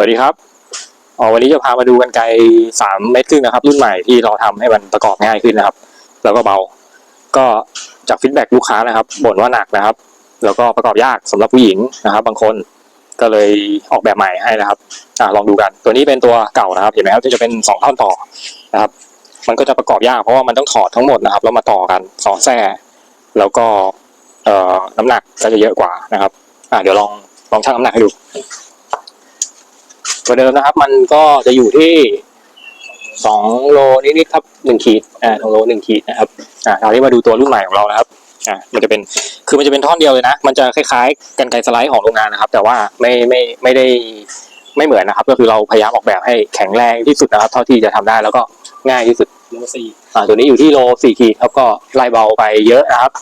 วัสดีครับอ๋อวันนี้จะพามาดูกันไกลสามเมตรครึ่งนะครับ รุ่นใหม่ที่เราทำให้มันประกอบง่ายขึ้นนะครับ แล้วก็เบา ก็จากฟีดแบ็กลูกค้านะครับบ่นว่าหนักนะครับ แล้วก็ประกอบยากสำหรับผู้หญิงนะครับ บางคนก็เลยออกแบบใหม่ให้นะครับอะลองดูกัน ตัวนี้เป็นตัวเก่านะครับ เห็นไหมครับที่จะเป็นสองท่อนต่อนะครับ มันก็จะประกอบยากเพราะว่ามันต้องถอดทั้งหมดนะครับแล้วมาต่อกันสองแส้แล้วก็เอ่อน้ำหนักก็จะเยอะกว่านะครับ อะเดี๋ยวลองลองชั่งน้ำหนักให้ดู ตัวเดิมนะครับ มันก็จะอยู่ที่สองโลนิดๆครับหนึ่งขีดอ่าสองโลหนึ่งขีดนะครับอ่าคราวนี้มาดูตัวรุ่นใหม่ของเรานะครับอ่ามันจะเป็นคือมันจะเป็นท่อนเดียวเลยนะ มันจะคล้ายๆกันไกรสไลด์ของโรงงานนะครับ แต่ว่าไม่ไม่ไม่ได้ไม่เหมือนนะครับ ก็คือเราพยายามออกแบบให้แข็งแรงที่สุดนะครับ เท่าที่จะทำได้แล้วก็ง่ายที่สุดโลสี่อ่าตัวนี้อยู่ที่โลสี่ขีดครับก็ไล่เบาไปเยอะนะครับ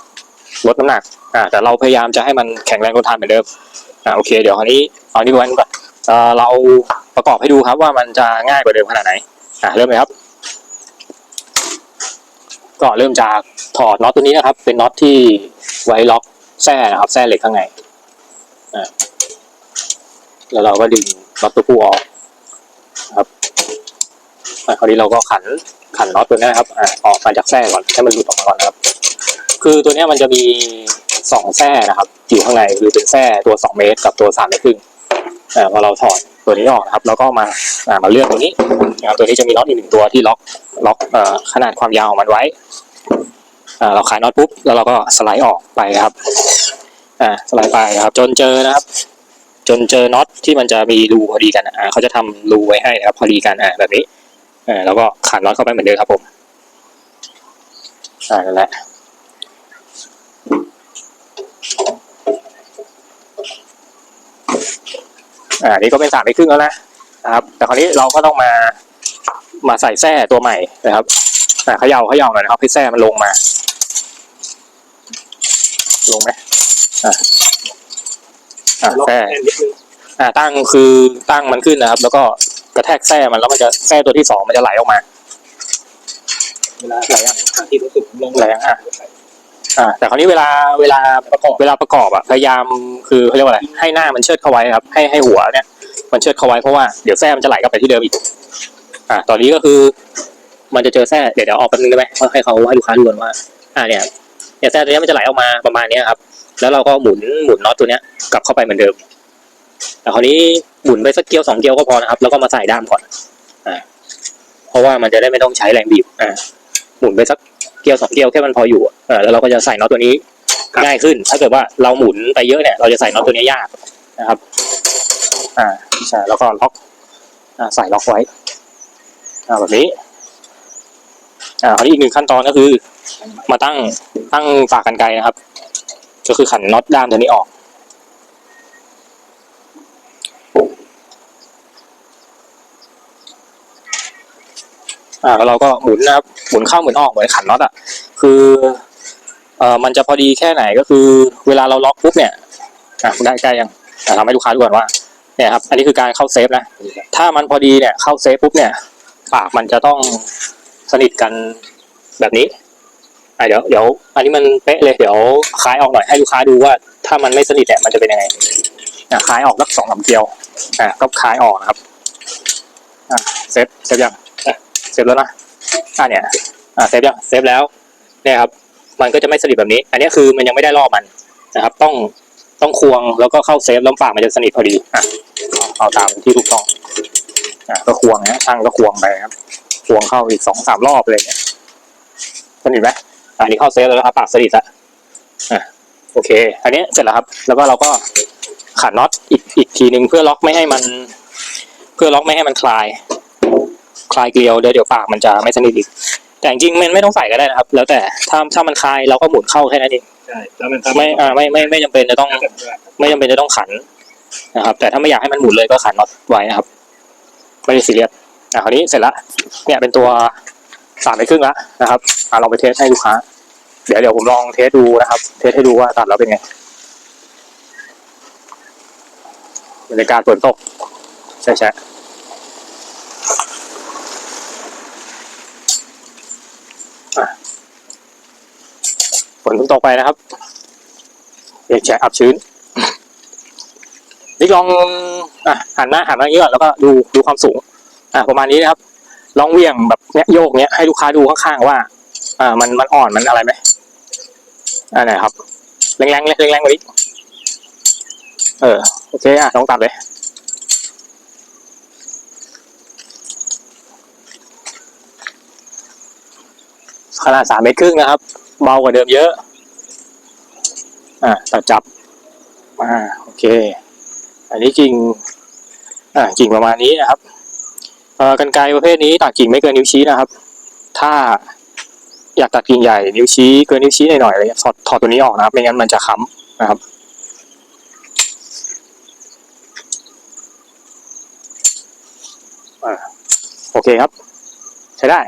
ลดน้ำหนักอ่าแต่เราพยายามจะให้มันแข็งแรงทนทานเหมือนเดิมอ่าโอเค เดี๋ยวคราวนี้เอานี้ไว้ก่อน เอ่อเราประกอบให้ดูครับว่ามันจะง่ายกว่าเดิมขนาดไหนอ่าเริ่มเลยครับ ก็เริ่มจากถอดน็อตตัวนี้นะครับ เป็นน็อตที่ไว้ล็อกแส้นะครับแส้เหล็กข้างในอ่าแล้วเราก็ดึงน็อตตัวผู้ออกนะครับอ่าคราวนี้เราก็ขันขันน็อตตัวนี้นะครับอ่าออกมาจากแส้ก่อนให้มันหลุดออกมาก่อนนะครับ คือตัวเนี้ยมันจะมีสองแส้นะครับ อยู่ข้างในคือเป็นแส้ตัวสองเมตรกับตัวสามเมตรครึ่ง พอเราถอดตัวนี้ออกนะครับ แล้วก็มาอ่ามาเลือกตัวนี้นะครับตัวนี้จะมีน็อตอีกหนึ่งตัวที่ล็อกล็อกเอ่อขนาดความยาวของมันไว้อ่าเราขายน็อตปุ๊บแล้วเราก็สไลด์ออกไปครับอ่าสไลด์ไปครับ จนเจอนะครับ จนเจอน็อตที่มันจะมีรูพอดีกันอ่าเขาจะทำรูไว้ให้นะครับ พอดีกันอ่าแบบนี้อ่าแล้วก็ขันน็อตเข้าไปเหมือนเดิมครับผมอ่านั่นแหละ อ่านี่ก็เป็นสามไปครึ่งแล้วนะนะครับ แต่คราวนี้เราก็ต้องมามาใส่แส้ตัวใหม่นะครับอ่าเขย่าเขย่าหน่อยนะครับให้แส้มันลงมา ลงไหมอ่าอ่าล็อกแส้แน่นนิดนึงอ่าตั้งคือตั้งมันขึ้นนะครับ แล้วก็กระแทกแส้มันแล้วมันจะแส้ตัวที่สองมันจะไหลออกมาเวลาไหลอะทางที่รู้สึกลงแรงอะ อ่าแต่คราวนี้เวลาเวลาประกอบเวลาประกอบอะพยายามคือเขาเรียกว่าอะไรให้หน้ามันเชิดเข้าไว้ครับ ให้ให้หัวเนี่ย มันเชิดเข้าไว้เพราะว่าเดี๋ยวแส้มันจะไหลกลับไปที่เดิมอีก อ่า ตอนนี้ก็คือมันจะเจอแส้เดี๋ยวเดี๋ยวออกแป๊บนึงได้ไหมให้เขาให้ลูกค้าดูก่อนว่า อ่าเนี่ยเนี่ยแส้ตัวนี้มันจะไหลออกมาประมาณเนี้ยครับ แล้วเราก็หมุนหมุนน็อตตัวเนี้ยกลับเข้าไปเหมือนเดิมแต่คราวนี้หมุนไปสักเกียวสองเกียวก็พอนะครับ แล้วก็มาใส่ด้ามก่อน อ่า เพราะว่ามันจะได้ไม่ต้องใช้แรงบีบ อ่า หมุนไปสัก เกลียวสองเกลียวแค่มันพออยู่อะเออแล้วเราก็จะใส่น็อตตัวนี้ง่ายขึ้น ถ้าเกิดว่าเราหมุนไปเยอะเนี่ย เราจะใส่น็อตตัวนี้ยากนะครับ อ่าใช่แล้วก็ล็อกอ่าใส่ล็อกไว้ อ่าแบบนี้ อ่าคราวนี้อีกหนึ่งขั้นตอนก็คือ มาตั้งตั้งฝากกันไกรนะครับ ก็คือขันน็อตด้ามตัวนี้ออก อ่าแล้วเราก็หมุนนะครับหมุนเข้าหมุนออกเหมือนขันน็อตอะคือเอ่อมันจะพอดีแค่ไหนก็คือ เวลาเราล็อกปุ๊บเนี่ยอะได้ใกล้ยังอะทำให้ลูกค้าดูก่อนว่าเนี่ยครับอันนี้คือการเข้าเซฟนะ ถ้ามันพอดีเนี่ยเข้าเซฟปุ๊บเนี่ยปากมันจะต้องสนิทกันแบบนี้อะเดี๋ยวเดี๋ยวอันนี้มันเป๊ะเลยเดี๋ยวคลายออกหน่อยให้ลูกค้าดูว่า ถ้ามันไม่สนิทเนี่ยมันจะเป็นยังไงอะคลายออกสักสองสาเกลียวอะก็คลายออกนะครับอะเซฟเซฟยัง ฟแล้วนะอะเนี่ยอะเซฟยังเซฟแล้วเนี่ยครับ มันก็จะไม่สนิทแบบนี้ อันนี้คือมันยังไม่ได้รอมันนะครับ ต้องต้องควงแล้วก็เข้าเซฟแล้วปากมันจะสนิทพอดีอะเอาตามที่ถูกต้องอะก็ควงนะช่างก็ควงไปครับ ควงเข้าอีกสองสามรอบเลยเนี่ยสนิทไหมอะอันนี้เข้าเซฟแล้วนะครับปากสนิทละอะโอเค อันนี้เสร็จแล้วครับ แล้วก็เราก็ขันน็อตอีกอีกทีหนึ่งเพื่อล็อกไม่ให้มัน เพื่อล็อกไม่ให้มันคลาย คลายเกลียวเดี๋ยวเดี๋ยวปากมันจะไม่สนิทอีก แต่จริงๆมันไม่ต้องใส่ก็ได้นะครับ แล้วแต่ถ้าถ้ามันคลายเราก็หมุนเข้าแค่นั้นเองใช่แล้วมันไม่อ่าไม่ไม่ไม่จำเป็นจะต้อง ไม่จำเป็นจะต้องขันนะครับ แต่ถ้าไม่อยากให้มันหมุนเลยก็ขันน็อตไว้นะครับ ไม่ได้ซีเรียสอะคราวนี้เสร็จละเนี่ยเป็นตัวสามไปครึ่งละนะครับอะลองไปเทสให้ลูกค้า เดี๋ยวเดี๋ยวผมลองเทสดูนะครับ เทสให้ดูว่าตัดแล้วเป็นไงบรรยากาศฝนตกใช่ใช่อะฝ นเพิ่งตกไปนะครับเอกแฉะอับชื้นนี่ลองอะหันหน้าหันมาอย่างนี้ก่อนแล้วก็ดูดูความสูง อะประมาณนี้นะครับ ลองเวี่ยงแบบเนี้ยโยกเนี้ยให้ลูกค้าดูข้างๆว่า อ่า มันมันอ่อนมันอะไรไหมอ่าไหนครับแรงๆเลยแรงๆกว่านี้เออโอเคอะลองตัดเลยขนาดสามเมตรครึ่งนะครับ เบากว่าเดิมเยอะ อ่าตัดจับ อ่า โอเค อันนี้กิ่ง อ่า กิ่งประมาณนี้นะครับ เอ่อกันไกรประเภทนี้ตัดกิ่งไม่เกินนิ้วชี้นะครับ ถ้าอยากตัดกิ่งใหญ่นิ้วชี้เกินนิ้วชี้หน่อยๆอะไรเงี้ยถอดถอดตัวนี้ออกนะครับ ไม่งั้นมันจะค้ำนะครับอ่าโอเคครับ ใช้ได้